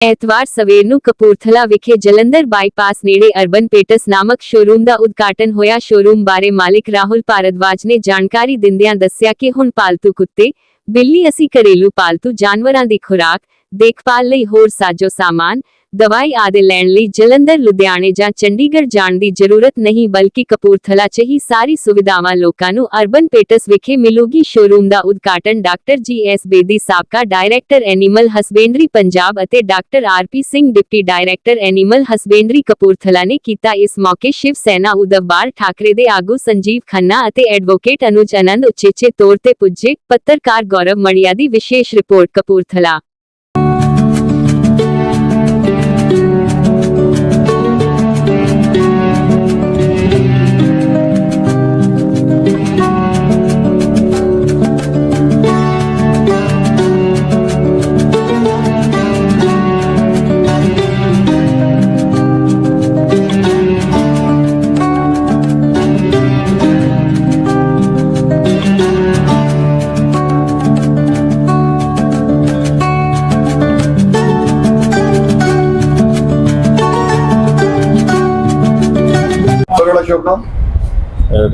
ਐਤਵਾਰ ਸਵੇਰ ਨੂੰ ਕਪੂਰਥਲਾ ਵਿਖੇ ਜਲੰਧਰ ਬਾਈਪਾਸ ਨੇੜੇ ਅਰਬਨ ਪੇਟਸ ਨਾਮਕ ਸ਼ੋਰੂਮ ਦਾ ਉਦਘਾਟਨ ਹੋਇਆ। ਸ਼ੋਰੂਮ ਬਾਰੇ ਮਾਲਿਕ ਰਾਹੁਲ ਭਾਰਦਵਾਜ ਨੇ ਜਾਣਕਾਰੀ ਦਿੰਦਿਆਂ ਦੱਸਿਆ ਕਿ ਹੁਣ ਪਾਲਤੂ ਕੁੱਤੇ, ਬਿੱਲੀ ਅਸੀਂ ਘਰੇਲੂ ਪਾਲਤੂ ਜਾਨਵਰਾਂ ਦੀ ਖੁਰਾਕ ਦੇਖਭਾਲ ਲਈ ਹੋਰ ਸਾਜੋ ਸਾਮਾਨ, ਦਵਾਈ ਆਦਿ ਲੈਣ ਲਈ ਜਲੰਧਰ, ਲੁਧਿਆਣੇ ਜਾਂ ਚੰਡੀਗੜ੍ਹ ਜਾਣ ਦੀ ਜ਼ਰੂਰਤ ਨਹੀਂ ਬਲਕਿ ਕਪੂਰਥਲਾ 'ਚ ਹੀ ਸਾਰੀ ਸੁਵਿਧਾਵਾਂ ਲੋਕਾਂ ਨੂੰ ਅਰਬਨ ਪੇਟਸ ਵਿਖੇ ਮਿਲੂਗੀ। ਸ਼ੋਰੂਮ ਦਾ ਉਦਘਾਟਨ ਡਾਕਟਰ ਜੀ ਐਸ ਬੇਦੀ ਸਾਬਕਾ ਡਾਇਰੈਕਟਰ ਐਨੀਮਲ ਹਸਬੈਂਡਰੀ ਪੰਜਾਬ ਅਤੇ doctor R P Singh, deputy director animal husbandry Kapurthala ਨੇ ਕੀਤਾ। ਇਸ ਮੌਕੇ ਸ਼ਿਵ ਸੈਨਾ ਉਦਵਬਾਰ ਠਾਕਰੇ ਦੇ ਆਗੂ ਸੰਜੀਵ ਖੰਨਾ ਅਤੇ ਐਡਵੋਕੇਟ ਅਨੁਜ ਆਨੰਦ ਉਚੇਚੇ ਤੌਰ ਤੇ ਪੁੱਜੇ। ਪੱਤਰਕਾਰ ਗੌਰਵ ਮੜੀਆ ਦੀ ਵਿਸ਼ੇਸ਼ report Kapurthala.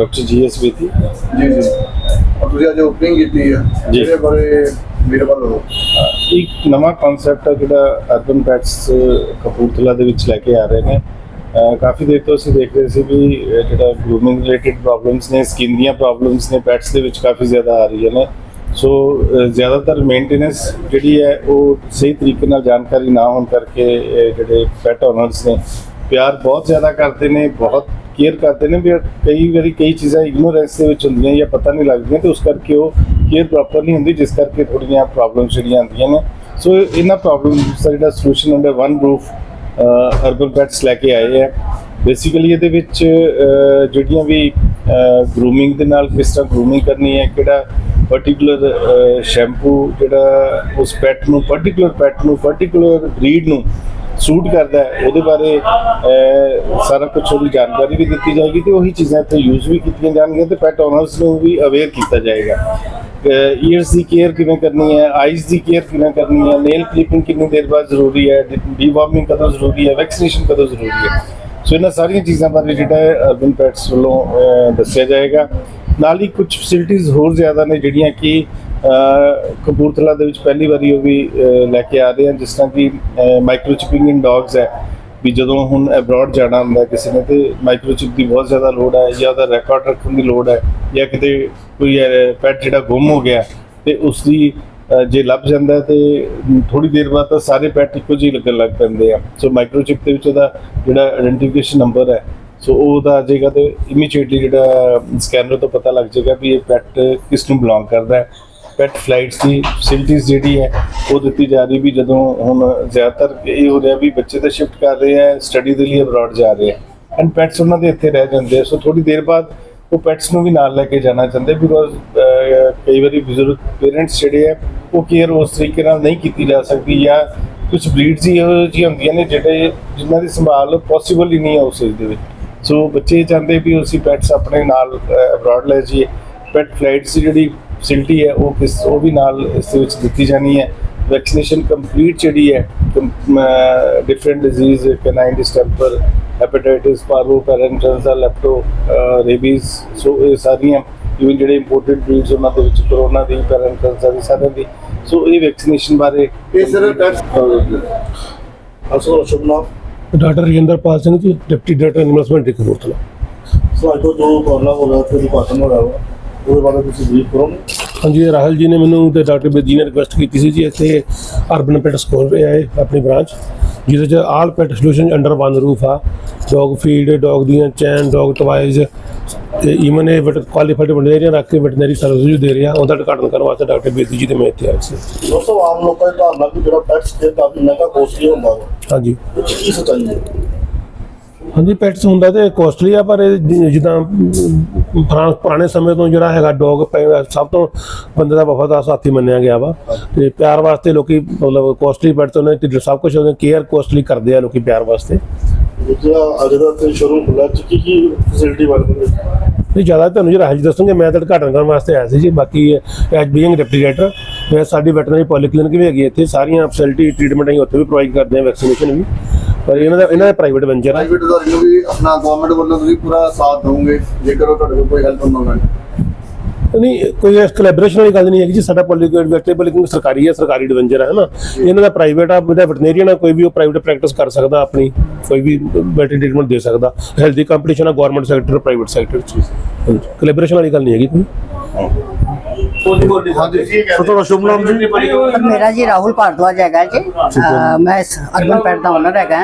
Doctor G S Bedi ji ji. ਔਰ ਤੁਸੀਂ ਅੱਜ ਓਪਨਿੰਗ ਕੀਤੀ ਹੈ ਜੀ। ਇਹਦੇ ਬਾਰੇ ਮੇਰੇ ਵੱਲੋਂ ਇੱਕ ਨਵਾਂ ਕਨਸੈਪਟ ਹੈ ਜਿਹੜਾ ਅਰਬਨ ਪੈਟਸ ਕਪੂਰਥਲਾ ਦੇ ਵਿੱਚ ਲੈ ਕੇ ਆ ਰਹੇ ਨੇ। ਅਹ ਕਾਫੀ ਦੇਰ ਤੋਂ ਅਸੀਂ ਦੇਖ ਰਹੇ ਸੀ ਵੀ ਅਹ ਜਿਹੜਾ ਗਰੂਮਿੰਗ ਰਿਲੇਟਡ ਪ੍ਰੋਬਲਮਸ ਨੇ ਸਕਿਨ ਦੀਆਂ ਪ੍ਰੋਬਲਮਸ ਨੇ ਪੈਟਸ ਦੇ ਵਿੱਚ ਕਾਫੀ ਜ਼ਿਆਦਾ ਆ ਰਹੀਆਂ ਨੇ। ਸੋ ਅਹ ਜ਼ਿਆਦਾਤਰ ਮੇਨਟੇਨੈਂਸ ਜਿਹੜੀ ਹੈ ਉਹ ਸਹੀ ਤਰੀਕੇ ਨਾਲ ਜਾਣਕਾਰੀ ਨਾ ਹੋਣ ਕਰਕੇ ਜਿਹੜੇ ਪੈਟ ਓਨਰਸ ਨੇ ਪਿਆਰ ਬਹੁਤ ਜ਼ਿਆਦਾ ਕਰਦੇ ਨੇ ਬਹੁਤ ਕੇਅਰ ਕਰਦੇ ਨੇ, ਵੀ ਕਈ ਵਾਰੀ ਕਈ ਚੀਜ਼ਾਂ ਇਗਨੋਰੈਂਸ ਦੇ ਵਿੱਚ ਹੁੰਦੀਆਂ ਜਾਂ ਪਤਾ ਨਹੀਂ ਲੱਗਦੀਆਂ ਤੇ ਉਸ ਕਰਕੇ ਉਹ ਕੇਅਰ ਪ੍ਰੋਪਰ ਨਹੀਂ ਹੁੰਦੀ, ਜਿਸ ਕਰਕੇ ਥੋੜੀਆਂ ਪ੍ਰੋਬਲਮਸ ਜਿਹੜੀਆਂ ਆਉਂਦੀਆਂ ਨੇ। ਸੋ ਇਹਨਾਂ ਪ੍ਰੋਬਲਮਸ ਦਾ ਜਿਹੜਾ solution under one roof urban pets ਲੈ ਕੇ ਆਏ ਹੈ ਬੇਸਿਕਲੀ ਇਹਦੇ ਵਿੱਚ ਜਿਹੜੀਆਂ ਵੀ ਗਰੂਮਿੰਗ ਦੇ ਨਾਲ ਕਿਸ ਤਰ੍ਹਾਂ ਗਰੂਮਿੰਗ ਕਰਨੀ ਹੈ, ਕਿਹੜਾ ਪਾਰਟਿਕੂਲਰ ਸ਼ੈਂਪੂ ਜਿਹੜਾ ਉਸ ਪੈਟ ਨੂੰ ਪਾਰਟਿਕੂਲਰ ਪੈਟ ਨੂੰ ਪਾਰਟਿਕੂਲਰ ਬਰੀਡ ਨੂੰ ਸੂਟ ਕਰਦਾ ਹੈ, ਉਹਦੇ ਬਾਰੇ ਸਾਰਾ ਕੁਝ ਉਹਦੀ ਜਾਣਕਾਰੀ ਵੀ ਦਿੱਤੀ ਜਾਏਗੀ ਤੇ ਉਹੀ ਚੀਜ਼ਾਂ ਇੱਥੇ ਯੂਜ਼ ਵੀ ਕੀਤੀਆਂ ਜਾਣਗੀਆਂ ਤੇ ਪੈਟ ਓਨਰਸ ਨੂੰ ਵੀ ਅਵੇਅਰ ਕੀਤਾ ਜਾਏਗਾ। ਈਅਰਸ ਦੀ ਕੇਅਰ ਕਿਵੇਂ ਕਰਨੀ ਹੈ ਆਈਜ਼ ਦੀ ਕੇਅਰ ਕਿਵੇਂ ਕਰਨੀ ਹੈ ਨੇਲ ਕਲਿਪਿੰਗ ਕਿੰਨੀ ਦੇਰ ਬਾਅਦ ਜ਼ਰੂਰੀ ਹੈ ਡੀਵਾਰਮਿੰਗ ਕਦੋਂ ਜ਼ਰੂਰੀ ਹੈ ਵੈਕਸੀਨੇਸ਼ਨ ਕਦੋਂ ਜ਼ਰੂਰੀ ਹੈ। ਸੋ ਇਹਨਾਂ ਸਾਰੀਆਂ ਚੀਜ਼ਾਂ ਬਾਰੇ ਜਿਹੜਾ ਹੈ ਅਰਬਨ ਪੈਟਸ ਵੱਲੋਂ ਦੱਸਿਆ ਜਾਏਗਾ। ਨਾਲ ਹੀ ਕੁਝ ਫੈਸਿਲਿਟੀਆਂ ਹੋਰ ਜ਼ਿਆਦਾ ਨੇ ਜਿਹੜੀਆਂ ਕਿ ਕਪੂਰਥਲਾ ਦੇ ਵਿੱਚ ਪਹਿਲੀ ਵਾਰੀ ਉਹ ਵੀ ਲੈ ਕੇ ਆ ਰਹੇ ਹਨ, ਜਿਸ ਤਰ੍ਹਾਂ ਕਿ ਮਾਈਕਰੋਚਿਪਿੰਗ ਇਨ ਡੌਗਸ ਹੈ, ਵੀ ਜਦੋਂ ਹੁਣ ਅਬਰੋਡ ਜਾਣਾ ਹੁੰਦਾ ਕਿਸੇ ਨੇ ਤੇ ਮਾਈਕਰੋਚਿਪ ਦੀ ਬਹੁਤ ਜ਼ਿਆਦਾ ਲੋੜ ਹੈ, ਜਾਂ ਉਹਦਾ ਰਿਕਾਰਡ ਰੱਖਣ ਦੀ ਲੋੜ ਹੈ, ਜਾਂ ਕਿਤੇ ਕੋਈ ਪੈਟ ਜਿਹੜਾ ਗੁੰਮ ਹੋ ਗਿਆ, ਤੇ ਉਸ ਦੀ ਜੇ ਲੱਭ ਜਾਂਦਾ ਹੈ ਤੇ ਥੋੜੀ ਦੇਰ ਬਾਅਦ ਤਾਂ ਸਾਰੇ ਪੈਟ ਇੱਕੋ ਜਿਹੇ ਲੱਗਣ ਲੱਗ ਪੈਂਦੇ ਆ। ਸੋ ਮਾਈਕਰੋਚਿਪ ਦੇ ਵਿੱਚ ਉਹਦਾ ਜਿਹੜਾ ਆਇਡੈਂਟੀਫਿਕੇਸ਼ਨ ਨੰਬਰ ਹੈ ਸੋ ਉਹ ਉਹਦਾ ਜੇਗਾ ਜਾਏਗਾ ਤੇ ਇਮੀਡੀਏਟਲੀ ਜਿਹੜਾ ਸਕੈਨਰ ਤੋਂ ਪਤਾ ਲੱਗ ਜਾਏਗਾ ਵੀ ਇਹ ਪੈਟ ਕਿਸ ਨੂੰ ਬਿਲੋਂਗ ਕਰਦਾ ਹੈ। ਪੈਟ ਫਲਾਈਟਸ ਦੀ ਫੈਸਿਲਿਟੀਆਂ ਜਿਹੜੀ ਹੈ, ਉਹ ਦਿੱਤੀ ਜਾ ਰਹੀ ਵੀ ਜਦੋਂ ਹੁਣ ਜ਼ਿਆਦਾਤਰ ਇਹ ਹੋ ਰਿਹਾ ਵੀ ਬੱਚੇ ਤਾਂ ਸ਼ਿਫਟ ਕਰ ਰਹੇ ਆ ਸਟੱਡੀ ਦੇ ਲਈ ਅਬਰਾਡ ਜਾ ਰਹੇ ਆ ਐਂਡ ਪੈਟਸ ਉਹਨਾਂ ਦੇ ਇੱਥੇ ਰਹਿ ਜਾਂਦੇ ਆ। ਸੋ ਥੋੜੀ ਦੇਰ ਬਾਅਦ ਉਹ ਪੈਟਸ ਨੂੰ ਵੀ ਨਾਲ ਲੈ ਕੇ ਜਾਣਾ ਚਾਹੁੰਦੇ ਬਿਕੋਜ਼ ਕਈ ਵਾਰੀ ਬਜ਼ੁਰਗ ਪੇਰੈਂਟਸ ਜਿਹੜੇ ਆ ਉਹ ਕੇਅਰ ਉਸ ਤਰੀਕੇ ਨਾਲ ਨਹੀਂ ਕੀਤੀ ਜਾ ਸਕਦੀ ਜਾਂ ਕੁਝ ਬਰੀਡਸ ਹੀ ਇਹੋ ਜਿਹੀਆਂ ਹੁੰਦੀਆਂ ਨੇ ਜਿਹੜੇ ਜਿਨ੍ਹਾਂ ਦੀ ਸੰਭਾਲ ਪੋਸੀਬਲ ਹੀ ਨਹੀਂ ਹੈ ਉਸ ਏਜ ਦੇ ਵਿੱਚ। ਸੋ ਬੱਚੇ ਚਾਹੁੰਦੇ ਵੀ ਅਸੀਂ ਪੈਟਸ ਆਪਣੇ ਨਾਲ ਅਬਰਾਡ ਲੈ ਜਾਈਏ। ਪੈਟ ਫਲਾਈਟਸ ਦੀ ਜਿਹੜੀ ਫੈਸਿਲਿਟੀ ਹੈ ਉਹ ਕਿਸ ਉਹ ਵੀ ਨਾਲ ਇਸ ਦੇ ਵਿੱਚ ਦਿੱਤੀ ਜਾਣੀ ਹੈ। ਵੈਕਸੀਨੇਸ਼ਨ ਕੰਪਲੀਟ ਜਿਹੜੀ ਹੈ different disease canine distemper hepatitis parvo parainfluenza lepto rabies so ਇਹ ਸਾਰੀਆਂ ਇਵਨ ਜਿਹੜੇ ਇੰਪੋਰਟਡ ਬਰੀਡਸ ਉਹਨਾਂ ਦੇ ਵਿੱਚ ਕਰੋਨਾ ਦੀ ਪੈਰੈਂਟਰਜ਼ਾ ਦੀ ਸਾਰਿਆਂ ਦੀ। ਸੋ ਇਹ ਵੈਕਸੀਨੇਸ਼ਨ ਬਾਰੇ ਇਹ ਸਰ ਟੈਕਸ ਅਸਲ ਸ਼ੁਭ ਨਾਮ? Doctor Rajinderpal Singh ji deputy director animal husbandry Kapurthala so ਅੱਜ ਤੋਂ ਜੋ ਪ੍ਰੋਬਲਮ ਹੋ ਰਿਹਾ ਤੇ ਉਦਘਾਟਨ ਹੋ ਰਿਹਾ ਉਹਦੇ ਬਾਰੇ ਤੁਸੀਂ ਬਰੀਫ ਕਰੋਗੇ? ਹਾਂਜੀ ਇਹ ਰਾਹੁਲ ਜੀ ਨੇ ਮੈਨੂੰ ਤੇ ਡਾਕਟਰ ਬੇਦੀ ਨੇ ਰਿਕੁਐਸਟ ਕੀਤੀ ਸੀ ਜੀ ਇੱਥੇ ਅਰਬਨ ਪੈਟ ਸਕੂਲ ਰਿਹਾ ਹੈ ਆਪਣੀ ਬ੍ਰਾਂਚ ਜਿਹਦੇ ਚ all pet solution under one roof ਆ। ਡੌਗ ਫੀਡ ਡੌਗ ਦੀਆਂ ਚੈਨ ਡੌਗ ਟਵਾਈਜ਼ ਤੇ ਈਵਨ ਇਹ ਵਟ ਕੁਆਲੀਫਾਈਡ ਵੈਟਰਨਰੀਅਨ ਰੱਖ ਕੇ ਵੈਟਰਨਰੀ ਸਰਵਿਸ ਵੀ ਦੇ ਰਿਹਾ। ਉਹਦਾ ਉਦਘਾਟਨ ਕਰਨ ਵਾਸਤੇ ਡਾਕਟਰ ਬੇਦੀ ਜੀ ਤੇ ਮੈਂ ਇੱਥੇ ਆਇਆ ਸੀ। ਦੋਸਤੋ ਆਮ ਲੋਕਾਂ ਦੀ ਧਾਰਨਾ ਵੀ ਜਿਹੜਾ ਪੈਟਸ ਕੇ ਕਾਫੀ ਮਹਿੰਗਾ ਕੋਸਟਲੀ ਹੁੰਦਾ ਵਾ। ਹਾਂਜੀ। ਕੀ ਸੱਚਾਈ ਹੈ? ਹਾਂਜੀ ਪੈਟਸ ਹੁੰਦਾ ਤੇ ਕੋਸਟਲੀ ਆ ਪਰ ਜਿੱਦਾਂ ਪੁਰਾ- ਪੁਰਾਣੇ ਸਮੇਂ ਤੋਂ ਜਿਹੜਾ ਹੈਗਾ ਡੌਗ ਸਭ ਤੋਂ ਬੰਦੇ ਦਾ ਵਫਾਦਾਰ ਸਾਥੀ ਮੰਨਿਆ ਗਿਆ ਵਾ। ਤੇ ਪਿਆਰ ਵਾਸਤੇ ਲੋਕੀ ਮਤਲਬ ਕੋਸਟਲੀ ਪੈਟਸ ਉਹਨੇ ਤੇ ਸਭ ਕੁਝ ਉਹਨੇ ਕੇਅਰ ਕੋਸਟਲੀ ਕਰਦੇ ਆ ਲੋਕੀ ਪਿਆਰ ਵਾਸਤੇ। ਜਿਹੜਾ ਅੱਜ ਦਾ ਤੇ ਸ਼ੋਰੂਮ ਖੁੱਲਾ ਚ ਕੀ ਕੀ ਫੈਸਿਲਿਟੀ ਗਈ? ਨਹੀਂ ਜ਼ਿਆਦਾ ਤੁਹਾਨੂੰ ਜਿਹੜਾ ਹਜ ਦੱਸੂਗੇ ਮੈਂ ਤਾਂ ਉਦਘਾਟਨ ਕਰਨ ਵਾਸਤੇ ਆਇਆ ਸੀ ਜੀ ਬਾਕੀ ਐਜ ਬੀਇੰਗ ਡਿਪਟੀ ਡਾਇਰੈਕਟਰ ਵੈਸੇ ਸਾਡੀ ਵੈਟਰਨਰੀ ਪੋਲੀਕਲਿਨਿਕ ਵੀ ਹੈਗੀ ਇੱਥੇ ਸਾਰੀਆਂ ਫੈਸਿਲਿਟੀ ਟ੍ਰੀਟਮੈਂਟ ਅਸੀਂ ਉੱਥੇ ਵੀ ਪ੍ਰੋਵਾਈਡ ਕਰਦੇ ਹਾਂ ਵੈਕਸੀਨੇਸ਼ਨ ਵੀ। ਪਰ ਇਹਨਾਂ ਦਾ ਇਹਨਾਂ ਦਾ ਪ੍ਰਾਈਵੇਟ ਵੈਂਚਰ ਹੈ ਪ੍ਰਾਈਵੇਟ ਅਦਾਰੇ ਨੂੰ ਵੀ ਆਪਣਾ ਗਵਰਨਮੈਂਟ ਵੱਲੋਂ ਤੁਸੀਂ ਪੂਰਾ ਸਾਥ ਦਵੋਗੇ ਜੇਕਰ ਉਹ ਤੁਹਾਡੇ ਕੋਲ ਕੋਈ ਹੈਲਪ ਮੰਗਣ। ਨਹੀਂ ਕੋਈ ਕੋਲੈਬੋਰੇਸ਼ਨ ਵਾਲੀ ਗੱਲ ਨਹੀਂ ਹੈ ਜੀ ਸਾਡਾ ਪੋਲੀਕਲਿਨਿਕ ਵੈਟਰਨਰੀ ਪੋਲੀਕਲਿਨਿਕ ਸਰਕਾਰੀ ਹੈ ਸਰਕਾਰੀ ਡਿਵੈਂਚਰ ਹੈ ਨਾ ਇਹਨਾਂ ਦਾ ਪ੍ਰਾਈਵੇਟ ਆ ਇਹਦਾ ਵੈਟਰਨਰੀਅਨ ਆ ਕੋਈ ਵੀ ਉਹ ਪ੍ਰਾਈਵੇਟ ਪ੍ਰੈਕਟਿਸ ਕਰ ਸਕਦਾ ਆਪਣੀ ਕੋਈ ਵੀ ਵੈਟਰਨਰੀ ਟ੍ਰੀਟਮੈਂਟ ਦੇ ਸਕਦਾ। ਹੈਲਥੀ ਕੰਪੀਟੀਸ਼ਨ ਆ ਗਵਰਨਮੈਂਟ ਸੈਕਟਰ ਪ੍ਰਾਈਵੇਟ ਸੈਕਟਰ ਚ। ਕੋਲੈਬੋਰੇਸ਼ਨ ਵਾਲੀ ਗੱਲ ਨਹੀਂ ਹੈਗੀ ਕੋਈ। ਸੋ ਤੁਹਾਡਾ ਸ਼ੁਭ ਨਾਮ ਜੀ? ਮੇਰਾ ਜੀ ਰਾਹੁਲ ਭਾਰਦਵਾਜ ਹੈਗਾ ਜੀ। ਮੈਂ ਅਰਬਨ ਪੈਟ ਦਾ ਓਨਰ ਹੈਗਾ।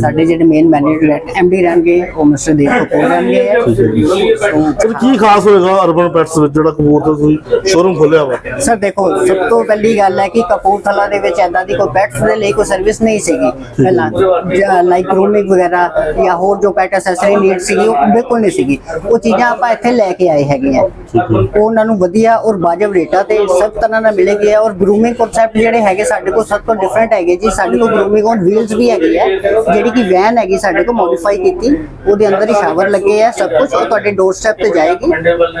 ਸਾਡੇ ਜਿਹੜੇ ਮੇਨ ਮੈਨੇਜਰ ਐਮਡੀ ਰਹਿਣਗੇ ਉਹ ਮਿਸਟਰ ਦੇਵ ਕਪੂਰ ਰਹਿਣਗੇ। ਸਰ ਕੀ ਖਾਸ ਹੋਏਗਾ ਅਰਬਨ ਪੈਟਸ ਵਿੱਚ ਜਿਹੜਾ ਕਪੂਰਥਲਾ ਤੁਸੀਂ ਸ਼ੋਰੂਮ ਖੋਲਿਆ ਵਾ? ਸਰ ਦੇਖੋ ਸਭ ਤੋਂ ਪਹਿਲੀ ਗੱਲ ਹੈ ਕਿ ਕਪੂਰਥਲਾ ਦੇ ਵਿੱਚ ਐਦਾਂ ਦੀ ਕੋਈ ਪੈਟਸ ਦੇ ਲਈ ਕੋਈ ਸਰਵਿਸ ਨਹੀਂ ਸੀਗੀ। ਪਹਿਲਾਂ ਲਾਈਕ ਗਰੂਮਿੰਗ ਵਗੈਰਾ ਜਾਂ ਹੋਰ ਜੋ ਪੈਟ ਐਸੈਸਰੀ ਨੀਡ ਸੀਗੀ ਉਹ ਬਿਲਕੁਲ ਨਹੀਂ ਸੀਗੀ। ਉਹ ਚੀਜ਼ਾਂ ਆਪਾਂ ਇੱਥੇ ਲੈ ਕੇ ਆਏ ਹੈਗੇ ਆ। ਉਹ ਉਹਨਾਂ ਨੂੰ ਵਧੀਆ ਔਰ ਵਾਜਬ ਰੇਟਾਂ ਤੇ ਸਭ ਤਰ੍ਹਾਂ ਨਾਲ ਮਿਲੇਗੀ ਔਰ ਗਰੂਮਿੰਗ ਕਨਸੈਪਟ ਜਿਹੜੇ ਹੈਗੇ ਸਾਡੇ ਕੋਲ ਸਭ ਤੋਂ ਡਿਫਰੈਂਟ ਹੈਗੇ ਜੀ। ਸਾਡੇ ਕੋਲ ਗਰੂਮਿੰਗ ਔਨ ਵੀਲਸ ਵੀ ਹੈਗੀ ਹੈ, ਜਿਹੜੀ ਕਿ ਵੈਨ ਹੈਗੀ ਸਾਡੇ ਕੋਲ ਮੋਡੀਫਾਈ ਕੀਤੀ। ਉਹਦੇ ਅੰਦਰ ਹੀ ਸ਼ਾਵਰ ਲੱਗੇ ਆ ਸਭ ਕੁਝ ਉਹ ਤੁਹਾਡੇ ਡੋਰ ਸਟੈਪ ਤੇ ਜਾਏਗੀ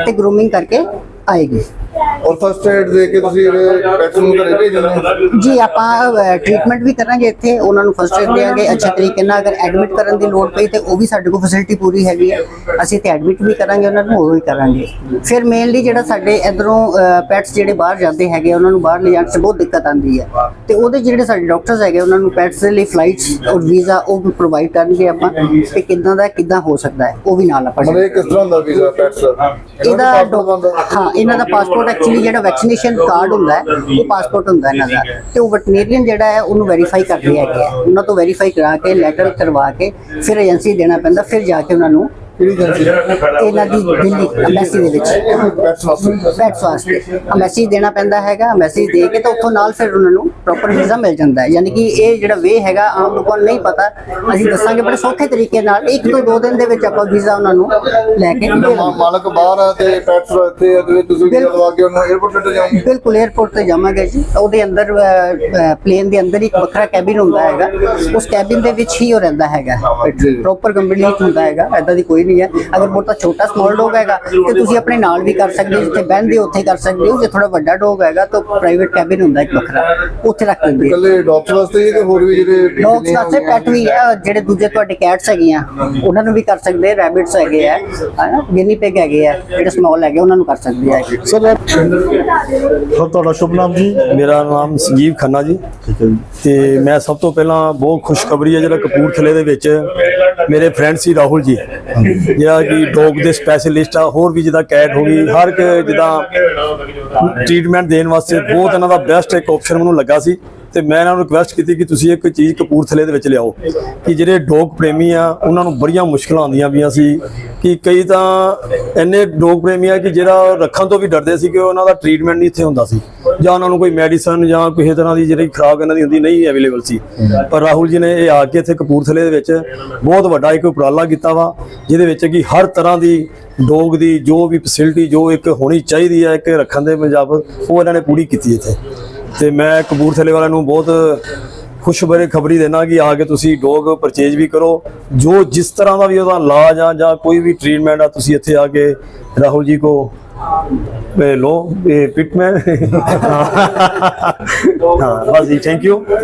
ਤੇ ਗਰੂਮਿੰਗ ਕਰਕੇ ਆਏਗੀ। ਔਰ ਫਸਟ ਏਡ ਦੇ ਕੇ ਤੁਸੀਂ ਪੈਟਸ ਨੂੰ ਘਰੇ ਭੇਜਣਾ। ਜੀ ਆਪਾਂ ਟ੍ਰੀਟਮੈਂਟ ਵੀ ਕਰਾਂਗੇ ਇੱਥੇ ਉਹਨਾਂ ਨੂੰ ਫਸਟ ਏਡ ਦੇਵਾਂਗੇ। ਅੱਛੇ ਤਰੀਕੇ ਨਾਲ ਅਗਰ ਐਡਮਿਟ ਕਰਨ ਦੀ ਲੋੜ ਪਈ ਤੇ ਉਹ ਵੀ ਸਾਡੇ ਕੋਲ ਫੈਸਿਲਿਟੀ ਪੂਰੀ ਹੈਗੀ ਹੈ। ਅਸੀਂ ਤੇ ਐਡਮਿਟ ਵੀ ਕਰਾਂਗੇ ਉਹਨਾਂ ਨੂੰ ਉਹ ਵੀ ਕਰਾਂਗੇ। ਫਿਰ ਮੇਨਲੀ ਜਿਹੜਾ ਸਾਡੇ ਇਧਰੋਂ ਪੈਟਸ ਜਿਹੜੇ ਬਾਹਰ ਜਾਂਦੇ ਹੈਗੇ ਉਹਨਾਂ ਨੂੰ ਬਾਹਰ ਲਿਜਾਣ 'ਚ ਬਹੁਤ ਦਿੱਕਤ ਆਉਂਦੀ ਹੈ। ਤੇ ਉਹਦੇ ਜਿਹੜੇ ਸਾਡੇ ਡਾਕਟਰਸ ਹੈਗੇ ਉਹਨਾਂ ਨੂੰ ਪੈਟਸ ਦੇ ਲਈ ਫਲਾਈਟਸ ਔਰ ਵੀਜ਼ਾ ਉਹ ਵੀ ਪ੍ਰੋਵਾਈਡ ਕਰਨਗੇ ਆਪਾਂ ਕਿ ਕਿੱਦਾਂ ਦਾ ਕਿੱਦਾਂ ਹੋ ਸਕਦਾ ਹੈ। ਉਹ ਵੀ ਨਾਲ ਆਪਾਂ ਮਤਲਬ ਕਿਸ ਤਰ੍ਹਾਂ ਦਾ? ਵੀਜ਼ਾ ਪੈਟਸ ਇਹਦਾ ਹਾਂ ਇਹਨਾਂ ਦਾ ਪਾਸਪੋਰਟ ਐਕਚੁਅਲੀ ਜਿਹੜਾ ਵੈਕਸੀਨੇਸ਼ਨ ਕਾਰਡ ਹੁੰਦਾ ਹੈ, ਉਹ ਪਾਸਪੋਰਟ ਹੁੰਦਾ ਇਹਨਾਂ ਦਾ। ਤੇ ਉਹ ਵੈਟਨੇਰੀਅਨ ਜਿਹੜਾ ਹੈ, ਉਹਨੂੰ ਵੈਰੀਫਾਈ ਕਰਦੇ ਹੈਗੇ ਆ ਉਹਨਾਂ ਤੋਂ ਵੈਰੀਫਾਈ ਕਰਾ ਕੇ ਲੈਟਰ ਕਰਵਾ ਕੇ, ਫਿਰ ਏਜੰਸੀ ਦੇਣਾ ਪੈਂਦਾ, ਫਿਰ ਜਾ ਕੇ ਉਹਨਾਂ ਨੂੰ ਕਿਹੜੀ ਏਜੰਸੀ ਦੀ ਦਿੱਲੀ ਅੰਬੈਸੀ ਦੇ ਵਿੱਚ। ਪੈਟਸ ਵਾਸਤੇ ਅੰਬੈਸੀ ਦੇਣਾ ਪੈਂਦਾ ਹੈਗਾ ਅੰਬੈਸੀ ਦੇ ਕੇ ਤਾਂ ਉੱਥੋਂ ਨਾਲ ਫਿਰ ਉਹਨਾਂ ਨੂੰ ਪ੍ਰੋਪਰ ਵੀਜ਼ਾ ਮਿਲ ਜਾਂਦਾ ਹੈ। ਯਾਨੀ ਕਿ ਇਹ ਜਿਹੜਾ ਵੇ ਹੈਗਾ ਆਮ ਲੋਕਾਂ ਨੂੰ ਨਹੀਂ ਪਤਾ। ਅਸੀਂ ਦੱਸਾਂਗੇ ਬੜੇ ਸੌਖੇ ਤਰੀਕੇ ਨਾਲ ਇੱਕ ਤੋਂ ਦੋ ਦਿਨ ਦੇ ਵਿੱਚ ਆਪਾਂ ਵੀਜ਼ਾ ਉਹਨਾਂ ਨੂੰ ਲੈ ਕੇ ਮਾਲਕ ਬਾਹਰ ਆ ਤੇ ਪੈਟਸ ਇੱਥੇ ਆ ਤੁਸੀਂ ਵੀਜ਼ਾ ਲਵਾ ਕੇ ਉਹਨੂੰ 에어ਪੋਰਟ ਤੇ ਜਾਓਗੇ? ਬਿਲਕੁਲ 에어ਪੋਰਟ ਤੇ ਜਾਵਾਂਗੇ ਜੀ। ਉਹਦੇ ਅੰਦਰ ਪਲੇਨ ਦੇ ਅੰਦਰ ਇੱਕ ਵੱਖਰਾ ਕੈਬਿਨ ਹੁੰਦਾ ਹੈਗਾ। ਉਸ ਕੈਬਿਨ ਦੇ ਵਿੱਚ ਹੀ ਉਹ ਰਹਿੰਦਾ ਹੈਗਾ। ਪ੍ਰੋਪਰ ਕੰਪਨੀ ਹੁੰਦਾ ਹੈਗਾ ਐਦਾਂ ਦੀ ਕੋਈ ਨਹੀਂ ਹੈ। ਅਗਰ ਬਹੁਤਾ ਛੋਟਾ ਸਮਾਲ ਡੋਗ ਹੈਗਾ ਤੇ ਤੁਸੀਂ ਆਪਣੇ ਨਾਲ ਵੀ ਕਰ ਸਕਦੇ ਹੋ ਜਿੱਥੇ ਬਹਿੰਦੇ ਹੋ ਉੱਥੇ ਕਰ ਸਕਦੇ ਹੋ। ਜੇ ਥੋੜਾ ਵੱਡਾ ਡੋਗ ਹੈਗਾ ਤਾਂ ਪ੍ਰਾਈਵੇਟ ਕੈਬਿਨ ਹੁੰਦਾ ਇੱਕ ਵੱਖਰਾ। ਉੱਥੇ ਰੱਖ ਦਿੰਦੇ ਆ। ਇਕੱਲੇ ਡੌਗਸ ਵਾਸਤੇ ਹੀ ਕਿ ਹੋਰ ਵੀ ਜਿਹੜੇ ਡੌਗਸ ਵਾਸਤੇ ਪੈਟ ਵੀ ਹੈ ਜਿਹੜੇ ਦੂਜੇ ਤੁਹਾਡੇ ਕੈਟਸ ਹੈਗੀਆਂ ਉਹਨਾਂ ਨੂੰ ਵੀ ਕਰ ਸਕਦੇ ਰੈਬਿਟਸ ਹੈਗੇ ਆ ਹਨਾ? ਗਿਨੀ ਪਿਗ ਹੈਗੇ ਆ ਜਿਹੜੇ ਸਮਾਲ ਹੈਗੇ ਉਹਨਾਂ ਨੂੰ ਕਰ ਸਕਦੇ ਆ। ਸਰ ਸਰ ਤੁਹਾਡਾ ਸ਼ੁਭ ਨਾਮ ਜੀ? ਮੇਰਾ ਨਾਮ ਸੰਜੀਵ ਖੰਨਾ ਜੀ। ਤੇ ਮੈਂ ਸਭ ਤੋਂ ਪਹਿਲਾਂ ਬਹੁਤ ਖੁਸ਼ਖਬਰੀ ਹੈ ਜਿਹੜਾ ਕਪੂਰਥਲੇ ਦੇ ਵਿੱਚ ਮੇਰੇ ਫਰੈਂਡ ਸੀ ਰਾਹੁਲ ਜੀ। ਜਿਹੜਾ ਕਿ ਡੌਗ ਦੇ ਸਪੈਸ਼ਲਿਸਟ ਆ, ਹੋਰ ਵੀ ਜਿੱਦਾਂ ਕੈਟ ਹੋ ਗਈ, ਹਰ ਇੱਕ ਜਿੱਦਾਂ ਟ੍ਰੀਟਮੈਂਟ ਦੇਣ ਵਾਸਤੇ ਬਹੁਤ ਇਹਨਾਂ ਦਾ ਬੈਸਟ ਇੱਕ ਆਪਸ਼ਨ ਮੈਨੂੰ ਲੱਗਾ ਸੀ। ਤੇ ਮੈਂ ਇਹਨਾਂ ਨੂੰ ਰਿਕਵੈਸਟ ਕੀਤੀ ਕਿ ਤੁਸੀਂ ਇੱਕ ਚੀਜ਼ ਕਪੂਰਥਲੇ ਦੇ ਵਿੱਚ ਲਿਆਓ, ਕਿ ਜਿਹੜੇ ਡੋਗ ਪ੍ਰੇਮੀ ਆ, ਉਹਨਾਂ ਨੂੰ ਬੜੀਆਂ ਮੁਸ਼ਕਲਾਂ ਆਉਂਦੀਆਂ ਪਈਆਂ ਸੀ, ਕਿ ਕਈ ਤਾਂ ਇੰਨੇ ਡੋਗ ਪ੍ਰੇਮੀ ਆ ਕਿ ਜਿਹੜਾ ਰੱਖਣ ਤੋਂ ਵੀ ਡਰਦੇ ਸੀ ਕਿ ਉਹਨਾਂ ਦਾ ਟ੍ਰੀਟਮੈਂਟ ਨਹੀਂ ਇੱਥੇ ਹੁੰਦਾ ਸੀ, ਜਾਂ ਉਹਨਾਂ ਨੂੰ ਕੋਈ ਮੈਡੀਸਨ ਜਾਂ ਕਿਸੇ ਤਰ੍ਹਾਂ ਦੀ ਜਿਹੜੀ ਖੁਰਾਕ ਇਹਨਾਂ ਦੀ ਹੁੰਦੀ ਨਹੀਂ ਅਵੇਲੇਬਲ ਸੀ। ਪਰ ਰਾਹੁਲ ਜੀ ਨੇ ਇਹ ਆ ਕੇ ਇੱਥੇ ਕਪੂਰਥਲੇ ਦੇ ਵਿੱਚ ਬਹੁਤ ਵੱਡਾ ਇੱਕ ਉਪਰਾਲਾ ਕੀਤਾ ਵਾ, ਜਿਹਦੇ ਵਿੱਚ ਕਿ ਹਰ ਤਰ੍ਹਾਂ ਦੀ ਡੋਗ ਦੀ ਜੋ ਵੀ ਫੈਸਿਲਿਟੀ ਜੋ ਇੱਕ ਹੋਣੀ ਚਾਹੀਦੀ ਹੈ ਇੱਕ ਰੱਖਣ ਦੇ ਪੰਜਾਬ ਉਹ ਇਹਨਾਂ ਨੇ ਪੂਰੀ ਕੀਤੀ ਇੱਥੇ। ਤੇ ਮੈਂ ਕਪੂਰਥਲੇ ਵਾਲਿਆਂ ਨੂੰ ਬਹੁਤ ਖੁਸ਼ਬਰੇ ਖਬਰੀ ਦੇਣਾ ਕਿ ਆ ਕੇ ਤੁਸੀਂ ਡੋਗ ਪਰਚੇਜ ਵੀ ਕਰੋ। ਜੋ ਜਿਸ ਤਰ੍ਹਾਂ ਦਾ ਵੀ ਉਹਦਾ ਇਲਾਜ ਆ ਜਾਂ ਕੋਈ ਵੀ ਟ੍ਰੀਟਮੈਂਟ ਆ, ਤੁਸੀਂ ਇੱਥੇ ਆ ਕੇ ਰਾਹੁਲ ਜੀ ਕੋ ਇਹ ਲੋ ਇਹ ਪਿਟਮੈਨ ਹਾਂ, ਬਸ ਜੀ ਥੈਂਕ ਯੂ